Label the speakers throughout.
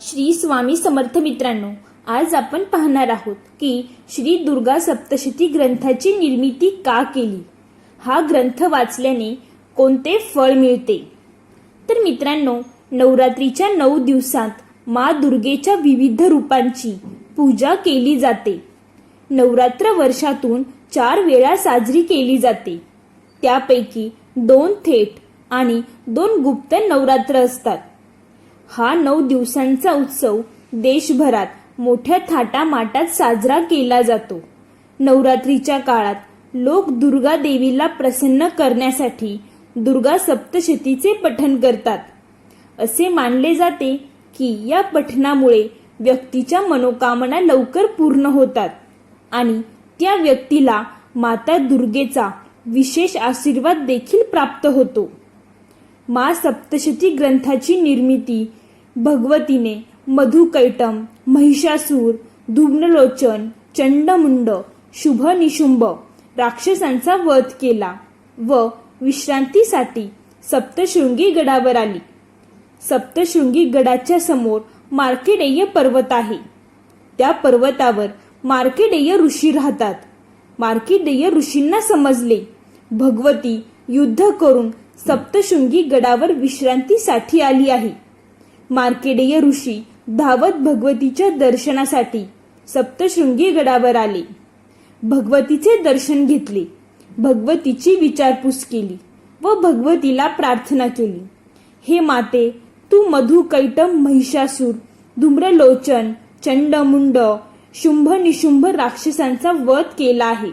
Speaker 1: श्री स्वामी समर्थ मित्रांनो आज आपण पाहणार आहोत की श्री दुर्गा सप्तशती ग्रंथाची निर्मिती का केली? हा ग्रंथ वाचल्याने कोणते फळ मिळते? तर मित्रांनो नवरात्रीच्या नऊ दिवसांत मा दुर्गेच्या विविध रूपांची पूजा केली जाते. नवरात्र वर्षातून चार वेळा साजरी केली जाते. त्यापैकी दोन थेट आणि दोन गुप्त नवरात्र असतात. हा नऊ दिवसांचा उत्सव देशभरात मोठ्या थाटामाटात साजरा केला जातो. नवरात्रीच्या काळात लोक दुर्गा देवीला प्रसन्न करण्यासाठी दुर्गा सप्तशतीचे पठण करतात. असे मानले जाते की या पठणामुळे व्यक्तीच्या मनोकामना लवकर पूर्ण होतात आणि त्या व्यक्तीला माता दुर्गेचा विशेष आशीर्वाद देखील प्राप्त होतो. मा सप्तशती ग्रंथाची निर्मिती भगवतीने मधुकैटम महिषासूर धुम्नलोचन चंडमुंड शुभ निशुंभ राक्षसांचा वध केला व विश्रांतीसाठी सप्तशृंगी गडावर आली. सप्तशृंगी गडाच्या समोर मार्केडेय पर्वत आहे. त्या पर्वतावर मार्केडेय ऋषी राहतात. मार्केडेय ऋषींना समजले भगवती युद्ध करून सप्तशृंगी गडावर विश्रांतीसाठी आली आहे. मार्केडेय ऋषी धावत भगवतीच्या दर्शनासाठी सप्तशृंगी गडावर आले. भगवतीचे दर्शन घेतले. भगवतीची विचारपूस केली व भगवतीला प्रार्थना केली. हे माते तू मधु कैटम महिषासूर धूम्रलोचन चंडमुंड शुंभ निशुंभ राक्षसांचा वध केला आहे.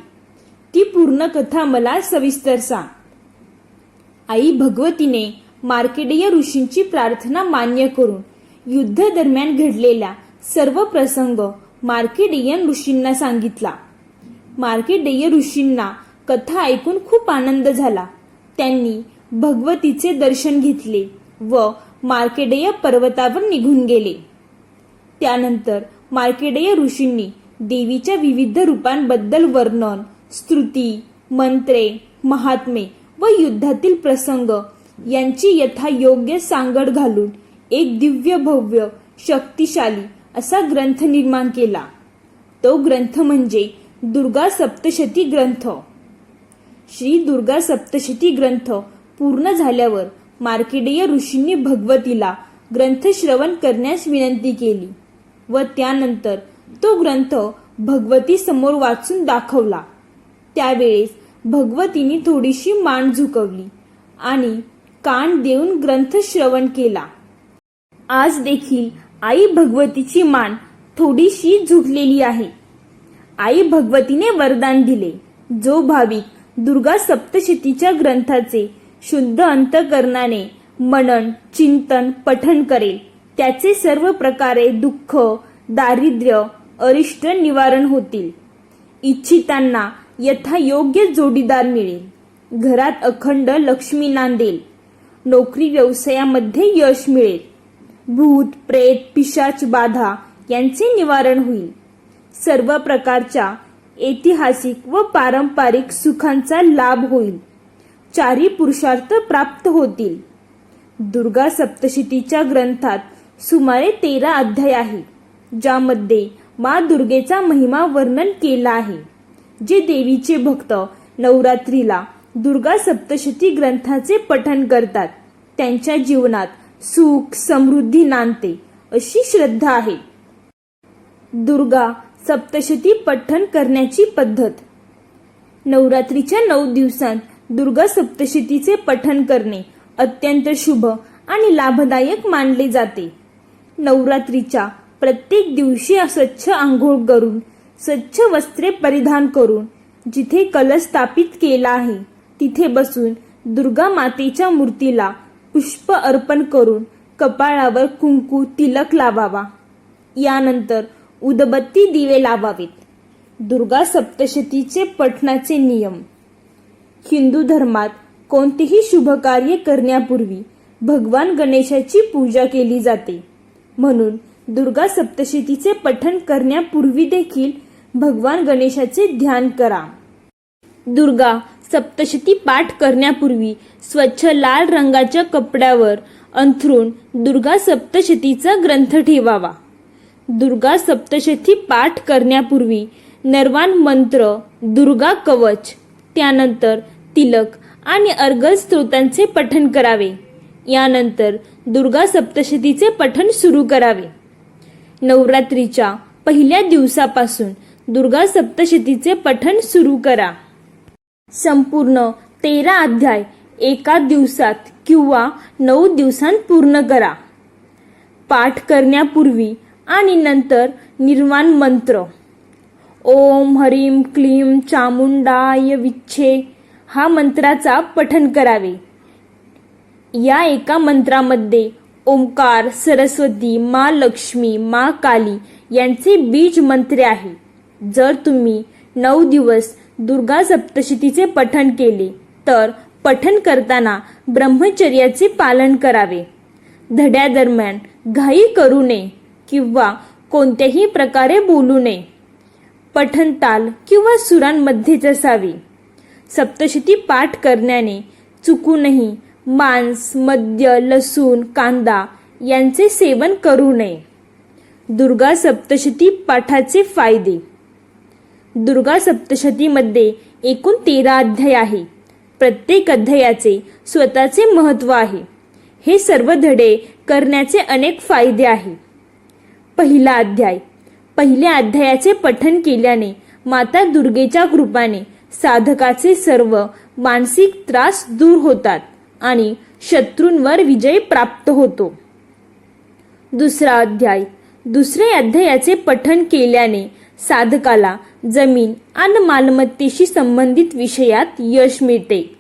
Speaker 1: ती पूर्ण कथा मला सविस्तर सांग. आई भगवतीने मार्केडेय ऋषींची प्रार्थना मान्य करून युद्ध दरम्यान घडलेला सर्व प्रसंग मार्केडेयन ऋषींना सांगितला. मार्केडेय ऋषींना कथा ऐकून खूप आनंद झाला. त्यांनी भगवतीचे दर्शन घेतले व मार्केडेय पर्वतावर निघून गेले. त्यानंतर मार्केडेय ऋषींनी देवीच्या विविध रूपांबद्दल वर्णन स्तुती मंत्रे महात्मे व युद्धातील प्रसंग यांची यथायोग्य सांगड घालून एक दिव्य भव्य शक्तिशाली असा ग्रंथ निर्माण केला. तो ग्रंथ म्हणजे दुर्गा सप्तशती ग्रंथ. श्री दुर्गा सप्तशती ग्रंथ पूर्ण झाल्यावर मार्केडेय ऋषींनी भगवतीला ग्रंथ श्रवण करण्यास विनंती केली व त्यानंतर तो ग्रंथ भगवती समोर वाचून दाखवला. त्यावेळेस भगवतीने थोडीशी मान झुकवली आणि कान देऊन ग्रंथ श्रवण केला. आज देखील आई भगवतीची मान थोडीशी झुकलेली आहे. आई भगवतीने वरदान दिले. जो भाविक दुर्गा सप्तशतीच्या ग्रंथाचे शुद्ध अंतकरणाने मनन चिंतन पठन करेल त्याचे सर्व प्रकारे दुःख दारिद्र्य अरिष्ट निवारण होतील. इच्छितांना यथायोग्य जोडीदार मिळेल. घरात अखंड लक्ष्मी नांदेल. नोकरी व्यवसायामध्ये यश मिळेल. भूत प्रेत पिशाच बाधा यांचे निवारण होईल. सर्व प्रकारच्या ऐतिहासिक व पारंपरिक सुखांचा लाभ होईल. चारी पुरुषार्थ प्राप्त होतील. दुर्गा सप्तशतीच्या ग्रंथात सुमारे तेरा अध्याय आहे ज्यामध्ये मा दुर्गेचा महिमा वर्णन केला आहे जे देवीचे भक्त नवरात्रीला दुर्गा सप्तशती ग्रंथाचे पठण करतात. त्यांच्या जीवनात सुख समृद्धी नांदते अशी श्रद्धा आहे. दुर्गा सप्तशती पठण करण्याची पद्धत. नवरात्रीच्या नऊ दिवसांत दुर्गा सप्तशतीचे पठण करणे अत्यंत शुभ आणि लाभदायक मानले जाते. नवरात्रीच्या प्रत्येक दिवशी स्वच्छ आंघोळ करून स्वच्छ वस्त्रे परिधान करून जिथे कलश स्थापित केला आहे तिथे बसून दुर्गा मातेच्या मूर्तीला पुष्प अर्पण करून कपाळावर कुंकू तिलक लावावा. यानंतर उदबत्ती दिवे लावावेत. दुर्गा सप्तशतीचे पठणाचे नियम. हिंदू धर्मात कोणतेही शुभ कार्य करण्यापूर्वी भगवान गणेशाची पूजा केली जाते. म्हणून दुर्गा सप्तशतीचे पठण करण्यापूर्वी देखील भगवान गणेशाचे ध्यान करा. दुर्गा सप्तशती पाठ करण्यापूर्वी स्वच्छ लाल रंगाच्या कपड्यावर अंथरून दुर्गा सप्तशतीचा ग्रंथ ठेवावा. दुर्गा सप्तशती पाठ करण्यापूर्वी नरवान मंत्र दुर्गा कवच त्यानंतर तिलक आणि अर्गल स्तोत्रांचे पठण करावे. यानंतर दुर्गा सप्तशतीचे पठण सुरू करावे. नवरात्रीच्या पहिल्या दिवसापासून दुर्गा सप्तशतीचे पठण सुरू करा. संपूर्ण तेरा अध्याय एका दिवसात किंवा नऊ दिवसांत पूर्ण करा. पाठ करण्यापूर्वी आणि नंतर निर्वाण मंत्र. ओम हरीम क्लीम चामुंडाय विच्छे हा मंत्राचा पठण करावे. या एका मंत्रामध्ये ओंकार सरस्वती मा लक्ष्मी मा काली यांचे बीज मंत्रे आहे. जर तुम्ही नऊ दिवस दुर्गा सप्तशतीचे पठण केले. तर पठण करताना ब्रह्मचर्याचे पालन करावे. धड्यादरम्यान घाई करू नये किंवा कोणत्याही प्रकारे बोलू नये. पठण ताल किंवा सुरांमध्येच असावे. सप्तशती पाठ करण्याने चुकूनही मांस मद्य लसूण कांदा यांचे सेवन करू नये. दुर्गा सप्तशती पाठाचे फायदे दुर्गा सप्तशतीमध्ये एकूण तेरा अध्याय आहे. प्रत्येक अध्यायाचे स्वतःचे महत्त्व आहे. हे सर्व धडे करण्याचे अनेक फायदे आहे. पहिला अध्याय. पहिल्या अध्यायाचे पठन केल्याने माता दुर्गेच्या कृपाने साधकाचे सर्व मानसिक त्रास दूर होतात आणि शत्रूंवर विजय प्राप्त होतो. दुसरा अध्याय. दुसऱ्या अध्यायाचे पठन केल्याने साधकाला जमीन आणि मालमत्तेशी संबंधित विषयात यश मिळते.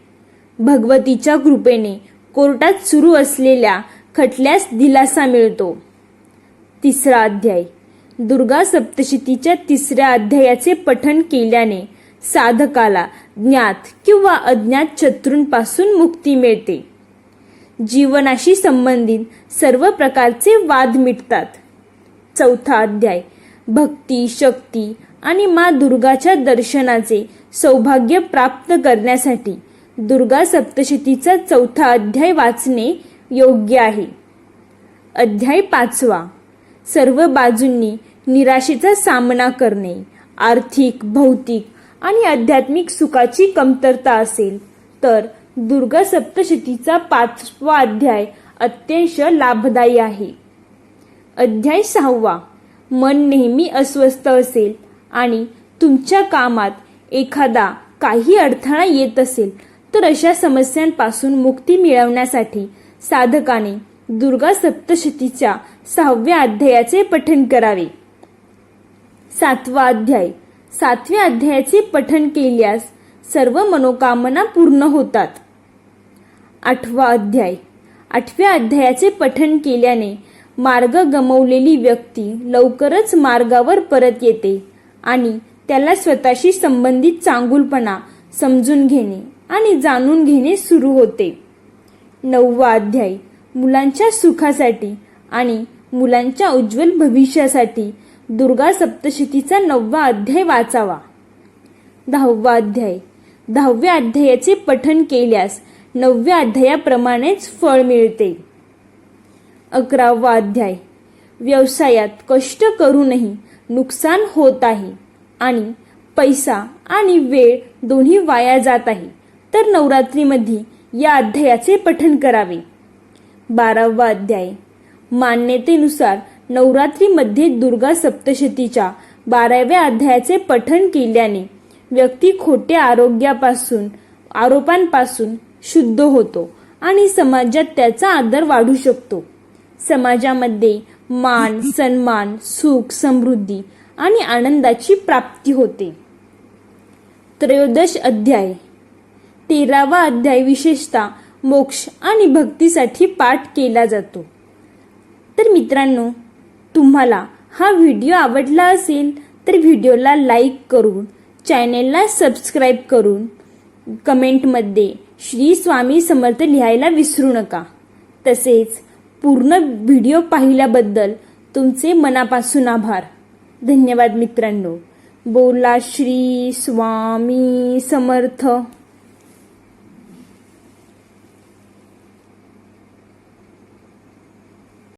Speaker 1: भगवतीच्या कृपेने कोर्टात सुरू असलेल्या खटल्यास दिलासा मिळतो. तिसरा अध्याय. दुर्गा सप्तशतीच्या तिसऱ्या अध्यायाचे पठन केल्याने साधकाला ज्ञात किंवा अज्ञात शत्रूंपासून मुक्ती मिळते. जीवनाशी संबंधित सर्व प्रकारचे वाद मिटतात. चौथा अध्याय. भक्ती शक्ती आणि मा दुर्गाच्या दर्शनाचे सौभाग्य प्राप्त करण्यासाठी दुर्गा सप्तशतीचा चौथा अध्याय वाचणे योग्य आहे. अध्याय पाचवा. सर्व बाजूंनी निराशेचा सामना करणे. आर्थिक भौतिक आणि आध्यात्मिक सुखाची कमतरता असेल तर दुर्गा सप्तशतीचा पाचवा अध्याय अत्यंत लाभदायी आहे. अध्याय सहावा. मन नेहमी अस्वस्थ असेल आणि तुमच्या कामात एखादा काही अडथळा येत असेल तर अशा समस्यांपासून मुक्ती मिळवण्यासाठी साधकाने दुर्गा सप्तशतीच्या सहाव्या अध्यायाचे पठन करावे. सातवा अध्याय. सातव्या अध्यायाचे पठन केल्यास सर्व मनोकामना पूर्ण होतात. आठवा अध्याय. आठव्या अध्यायाचे पठन केल्याने मार्ग गमवलेली व्यक्ती लवकरच मार्गावर परत येते आणि त्याला स्वतःशी संबंधित चांगुलपणा समजून घेणे आणि जाणून घेणे सुरू होते. नववा अध्याय. मुलांच्या सुखासाठी आणि मुलांच्या उज्ज्वल भविष्यासाठी दुर्गा सप्तशतीचा नववा अध्याय वाचावा. दहावा अध्याय. दहाव्या अध्यायाचे पठन केल्यास नवव्या अध्यायाप्रमाणेच फळ मिळते. अकरावा अध्याय. व्यवसायात कष्ट करूनही नुकसान होत आहे आणि पैसा आणि वेळ दोन्ही वाया जात आहे. तर नवरात्रीमध्ये या अध्यायाचे पठन करावे. बारावा अध्याय. मान्यतेनुसार नवरात्रीमध्ये दुर्गा सप्तशतीच्या बाराव्या अध्यायाचे पठन केल्याने व्यक्ती खोट्या आरोग्यापासून आरोपांपासून शुद्ध होतो आणि समाजात त्याचा आदर वाढू शकतो. समाजामध्ये मान सन्मान सुख समृद्धी आणि आनंदाची प्राप्ती होते. त्रयोदश अध्याय. तेरावा अध्याय विशेषतः मोक्ष आणि भक्तीसाठी पाठ केला जातो. तर मित्रांनो तुम्हाला हा व्हिडिओ आवडला असेल तर व्हिडिओला लाईक करून चॅनेलला सबस्क्राईब करून कमेंटमध्ये श्री स्वामी समर्थ लिहायला विसरू नका. तसेच पूर्ण व्हिडिओ पाहिल्याबद्दल तुमचे मनापासून आभार. धन्यवाद मित्रांनो. बोला श्री स्वामी समर्थ.